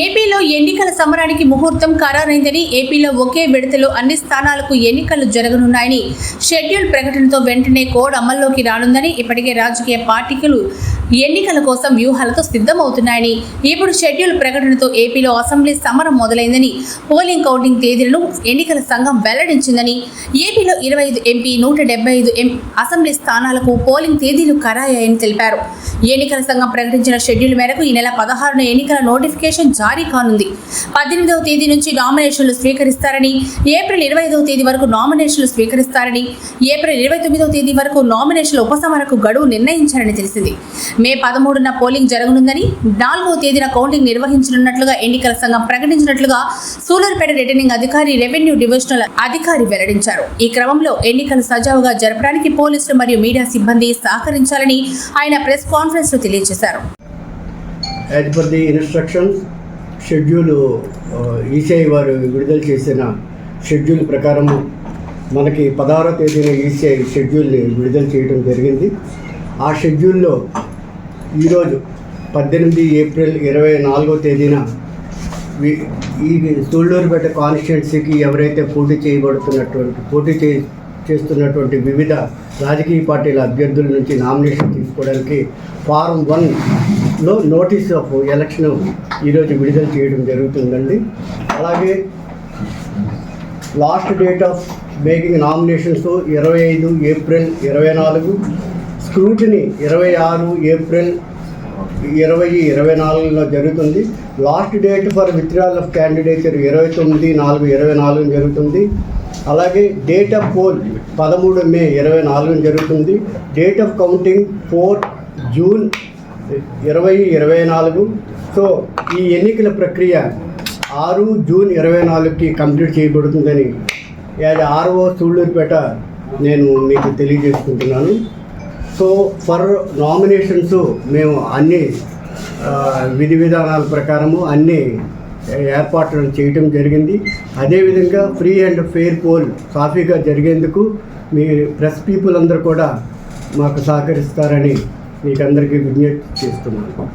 ఏపీలో ఎన్నికల సమరానికి ముహూర్తం ఖరారైందని ఏపీలో ఒకే విడతలో అన్ని స్థానాలకు ఎన్నికలు జరగనున్నాయని షెడ్యూల్ ప్రకటనతో వెంటనే కోడ్ అమల్లోకి రానుందని ఇప్పటికే రాజకీయ పార్టీలు ఎన్నికల కోసం వ్యూహాలతో సిద్ధమవుతున్నాయని ఇప్పుడు షెడ్యూల్ ప్రకటనతో ఏపీలో అసెంబ్లీ సమరం మొదలైందని పోలింగ్ కౌంటింగ్ తేదీలను ఎన్నికల సంఘం వెల్లడించిందని ఏపీలో ఇరవై ఐదు ఎంపీ నూట డెబ్బై ఐదు ఎం అసెంబ్లీ స్థానాలకు పోలింగ్ తేదీలు ఖరాయాయని తెలిపారు. ఎన్నికల సంఘం ప్రకటించిన షెడ్యూల్ మేరకు ఈ నెల పదహారున ఎన్నికల నోటిఫికేషన్ జారీ కానుంది. పద్దెనిమిదవ తేదీ నుంచి నామినేషన్లు స్వీకరిస్తారని ఏప్రిల్ ఇరవై ఐదవ తేదీ వరకు నామినేషన్లు స్వీకరిస్తారని ఏప్రిల్ ఇరవై తొమ్మిదవ తేదీ వరకు నామినేషన్ల ఉపసంహరణకు గడువు నిర్ణయించారని తెలిసింది. మే పదమూడున పోలింగ్ జరగనుందని నాలుగవ తేదీన కౌంటింగ్ నిర్వహించనున్నట్లుగా ఎన్నికల సంఘం ప్రకటించినట్లుగా సూలూరుపేట రిటర్నింగ్ అధికారి రెవెన్యూ డివిజనల్ అధికారి వెల్లడించారు. ఈ క్రమంలో ఎన్నికలు సజావుగా జరపడానికి పోలీసులు మరియు మీడియా సిబ్బంది సహకరించాలని ఆయన ప్రెస్ కాన్ఫరెన్స్లో తెలియజేశారు. As per the instructions, schedule ECI వారు విడుదల చేసిన షెడ్యూల్ ప్రకారము మనకి పదహారో తేదీన ఈసీఐ షెడ్యూల్ని విడుదల చేయడం జరిగింది. ఆ షెడ్యూల్లో ఈరోజు పద్దెనిమిది ఏప్రిల్ ఇరవై నాలుగో తేదీన ఈ సూళ్ళూరుపేట కాన్స్టిట్యున్సీకి ఎవరైతే పోటీ చేయబడుతున్నటువంటి పోటీ చే చేస్తున్నటువంటి వివిధ రాజకీయ పార్టీల అభ్యర్థుల నుంచి నామినేషన్ తీసుకోవడానికి ఫారం లో నోటీస్ ఆఫ్ ఎలక్షన్ ఈరోజు విడుదల చేయడం జరుగుతుందండి. అలాగే last date of making nominations ఇరవై ఐదు ఏప్రిల్ ఇరవై నాలుగు స్క్రూటినీ ఇరవై ఆరు ఏప్రిల్ ఇరవై ఇరవై నాలుగులో జరుగుతుంది. Last date for withdrawal of candidature ఇరవై తొమ్మిది నాలుగు ఇరవై నాలుగు జరుగుతుంది. అలాగే డేట్ ఆఫ్ పోల్ పదమూడు మే ఇరవై నాలుగు జరుగుతుంది. Date of counting four June ఇరవై ఇరవై నాలుగు. సో ఈ ఎన్నికల ప్రక్రియ ఆరు జూన్ ఇరవై నాలుగుకి కంప్లీట్ చేయబడుతుందని యాజ్ ఆర్ఓ సూళ్ళూరుపేట నేను మీకు తెలియజేసుకుంటున్నాను. సో ఫర్ నామినేషన్స్ మేము అన్ని విధి విధానాల ప్రకారము అన్ని ఏర్పాట్లను చేయటం జరిగింది. అదేవిధంగా ఫ్రీ అండ్ ఫెయిర్ పోల్ సాఫీగా జరిగేందుకు మీ ప్రెస్ పీపుల్ అందరూ కూడా మాకు సహకరిస్తారని మీకందరికీ విజ్ఞప్తి చేస్తున్నాను.